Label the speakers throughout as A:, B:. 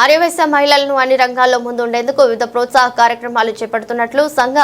A: ఆర్యవైశ్య మహిళలను అన్ని రంగాల్లో ముందుండేందుకు వివిధ ప్రోత్సాహ కార్యక్రమాలు చేపడుతున్నట్లు సంఘ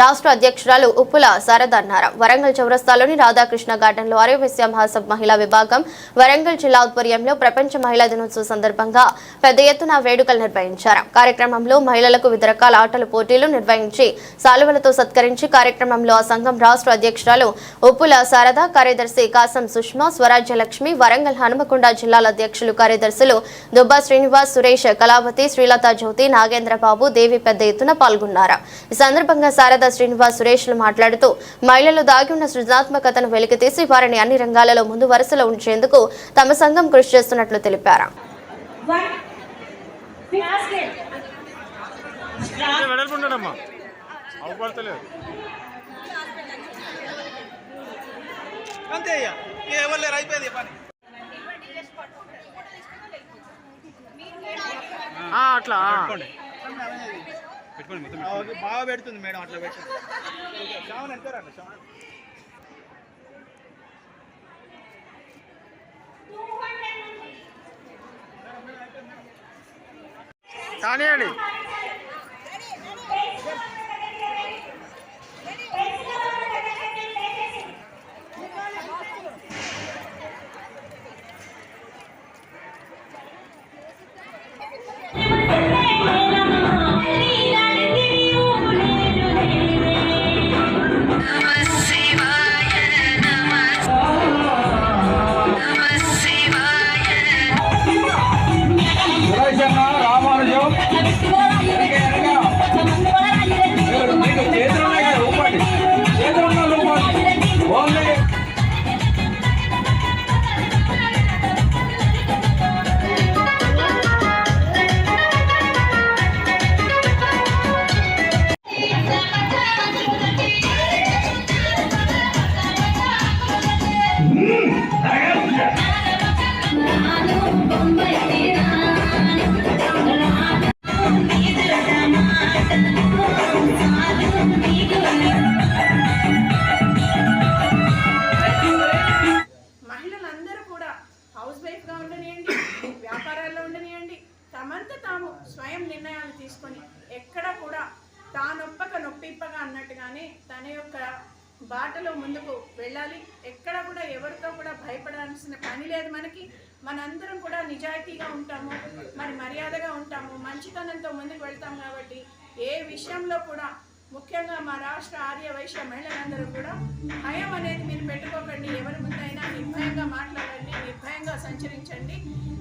A: రాష్ట్ర అధ్యక్షురాలు ఉప్పుల శారద అన్నారు. వరంగల్ చౌరస్తాలోని రాధాకృష్ణ గార్డెన్లో ఆర్యవైశ్య మహాసభ మహిళా విభాగం వరంగల్ జిల్లా ఆధ్వర్యంలో ప్రపంచ మహిళా దినోత్సవ సందర్భంగా పెద్ద ఎత్తున వేడుకలు నిర్వహించారు. కార్యక్రమంలో మహిళలకు వివిధ రకాల ఆటల పోటీలు నిర్వహించి సాలువలతో సత్కరించి కార్యక్రమంలో ఆ సంఘం రాష్ట్ర అధ్యక్షురాలు ఉప్పుల శారద కార్యదర్శి కాసం సుష్మా స్వరాజ్యలక్ష్మి వరంగల్ హనుమకొండ జిల్లాల అధ్యక్షులు కార్యదర్శులు దుబ్బా శ్రీనివాస్ సురేష్ కళావతి శ్రీలత జ్యోతి నాగేంద్రబాబు దేవి పెద్ద ఎత్తున పాల్గొన్నారు? ఈ సందర్భంగా శారద శ్రీనివాస్ సురేష్లు మాట్లాడుతూ మహిళలు దాగి ఉన్న సృజనాత్మకతను వెలికితీసి వారిని అన్ని రంగాలలో ముందు వరుసలో ఉంచేందుకు తమ సంఘం కృషి చేస్తున్నట్లు తెలిపారు.
B: అంతే ఇక ఇక ఎవరు లేరు? అయిపోయింది పని.
C: అట్లా
B: బాగా పెడుతుంది మేడం అట్లా పెట్టి. శ్రావణ్
D: మహిళలందరూ కూడా హౌస్ వైఫ్గా ఉండనియండి వ్యాపారాల్లో ఉండనియండి. తమంత తాము స్వయం నిర్ణయాలు తీసుకొని ఎక్కడ కూడా తానొప్పక నొప్పిప్పగా అన్నట్టుగానే తన యొక్క బాటలో ముందుకు వెళ్ళాలి. ఎక్కడ కూడా ఎవరితో కూడా భయపడాల్సిన పని లేదు మనకి. మనందరం కూడా నిజాయితీగా ఉంటాము మరి మర్యాదగా ఉంటాము మంచితనంతో ముందుకు వెళ్తాం కాబట్టి ఏ విషయంలో కూడా ముఖ్యంగా మా రాష్ట్ర ఆర్య వైశ్య మహిళలందరూ కూడా భయం అనేది మీరు పెట్టుకోకండి. ఎవరి ముందైనా నిర్భయంగా మాట్లాడండి నిర్భయంగా సంచరించండి.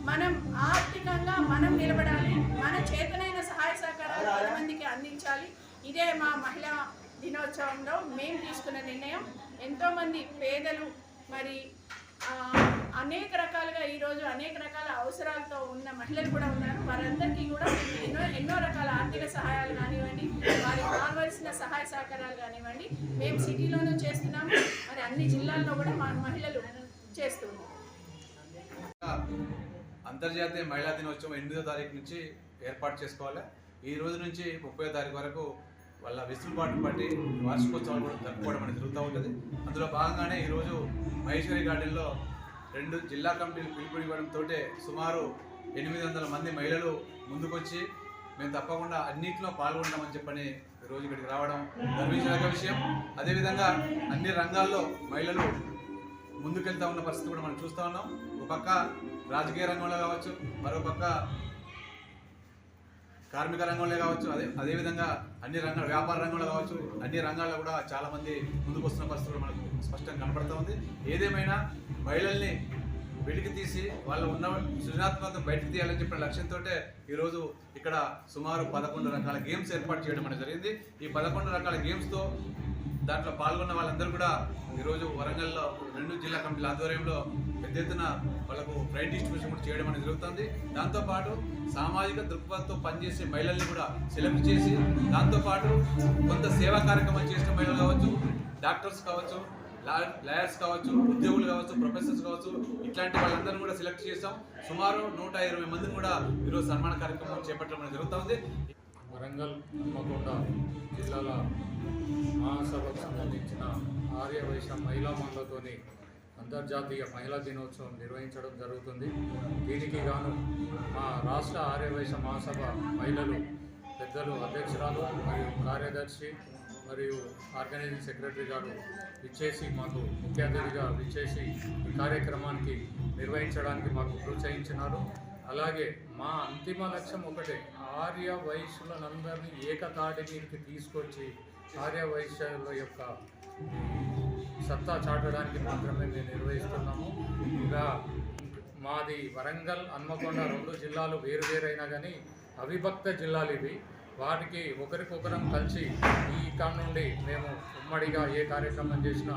D: మనం ఆర్థికంగా మనం నిలబడాలి. మన చేతనైన సహాయ సహకారాలు పది మందికి అందించాలి. ఇదే మా మహిళా దినోత్సవంలో మేము తీసుకున్న నిర్ణయం. ఎంతోమంది పేదలు మరి అనేక రకాలుగా ఈరోజు అనేక రకాల అవసరాలతో ఉన్న మహిళలు కూడా ఉన్నారు. వారందరికీ కూడా ఎన్నో ఎన్నో రకాల ఆర్థిక సహాయాలు కానివ్వండి వారికి కావాల్సిన సహాయ సహకారాలు కానివ్వండి. మేము సిటీలోనూ చేస్తున్నాము. మరి అన్ని జిల్లాల్లో కూడా మా మహిళలు చేస్తున్నాము
E: అంతర్జాతీయ మహిళా దినోత్సవం ఎనిమిదో తారీఖు నుంచి ఏర్పాటు చేసుకోవాలి. ఈ రోజు నుంచి ముప్పై తారీఖు వరకు వాళ్ళ వెసులుబాటు బట్టి వార్షికోత్సవాలు కూడా జరుపుకోవడం అనేది జరుగుతూ ఉంటుంది. అందులో భాగంగానే ఈరోజు మహేశ్వరి గార్డెన్లో రెండు జిల్లా కమిటీలు పిలుపునివ్వడంతో సుమారు ఎనిమిది వందల మంది మహిళలు ముందుకొచ్చి మేము తప్పకుండా అన్నింటిలో పాల్గొంటామని చెప్పని ఈరోజు ఇక్కడికి రావడం గర్వించదగ్గ విషయం. అదేవిధంగా అన్ని రంగాల్లో మహిళలు ముందుకెళ్తా ఉన్న పరిస్థితి కూడా మనం చూస్తూ ఉన్నాం. ఒక పక్క రాజకీయ రంగంలో కావచ్చు మరో పక్క కార్మిక రంగంలో కావచ్చు అదే అదేవిధంగా అన్ని రంగాల వ్యాపార రంగంలో కావచ్చు అన్ని రంగాల్లో కూడా చాలామంది ముందుకు వస్తున్న పరిస్థితులు మనకు స్పష్టంగా కనపడుతూ ఉంది. ఏదేమైనా మహిళల్ని వెలికి తీసి వాళ్ళు ఉన్న సృజనాత్మకత బయటకు తీయాలని చెప్పిన లక్ష్యంతో ఈరోజు ఇక్కడ సుమారు పదకొండు రకాల గేమ్స్ ఏర్పాటు చేయడం అనేది జరిగింది. ఈ పదకొండు రకాల గేమ్స్తో దాంట్లో పాల్గొన్న వాళ్ళందరూ కూడా ఈరోజు వరంగల్లో రెండు జిల్లా కమిటీల ఆధ్వర్యంలో పెద్ద ఎత్తున వాళ్ళకు ప్రైడ్ డిస్ట్రిబ్యూషన్ కూడా చేయడం అనేది జరుగుతుంది. దాంతోపాటు సామాజిక దృక్పథంతో పనిచేసే మహిళల్ని కూడా సెలెక్ట్ చేసి దాంతోపాటు కొంత సేవా కార్యక్రమాలు చేసిన మహిళలు కావచ్చు డాక్టర్స్ కావచ్చు లాయర్స్ కావచ్చు ఉద్యోగులు కావచ్చు ప్రొఫెసర్స్ కావచ్చు ఇట్లాంటి వాళ్ళందరినీ కూడా సెలెక్ట్ చేసాం సుమారు నూట ఇరవై మందిని కూడా ఈరోజు సన్మాన కార్యక్రమం చేపట్టడం అనేది జరుగుతుంది.
F: వరంగల్ హన్మకొండ జిల్లాల మహాసభకు సంబంధించిన ఆర్యవైశ్య మహిళా మండలతోని అంతర్జాతీయ మహిళా దినోత్సవం నిర్వహించడం జరుగుతుంది. దీనికి గాను మా రాష్ట్ర ఆర్యవైశ్య మహాసభ మహిళలు పెద్దలు అధ్యక్షురాలు మరియు కార్యదర్శి మరియు ఆర్గనైజింగ్ సెక్రటరీ గారు విచ్చేసి మాకు ముఖ్య అతిథిగా విచ్చేసి ఈ కార్యక్రమానికి నిర్వహించడానికి మాకు ప్రోత్సహించినారు. అలాగే మా అంతిమ లక్ష్యం ఒకటే ఆర్య వైశ్యులందరినీ ఏకతాటి మీదకి తీసుకొచ్చి ఆర్య వైశ్యుల యొక్క సత్తా చాటడానికి మాత్రమే మేము నిర్వహిస్తున్నాము. ఇంకా మాది వరంగల్ హన్మకొండ రెండు జిల్లాలు వేరువేరైనా కానీ అవిభక్త జిల్లాలు ఇవి. వాటికి ఒకరికొకరం కలిసి ఈ ఇక్కడ నుండి మేము ఉమ్మడిగా ఏ కార్యక్రమం చేసినా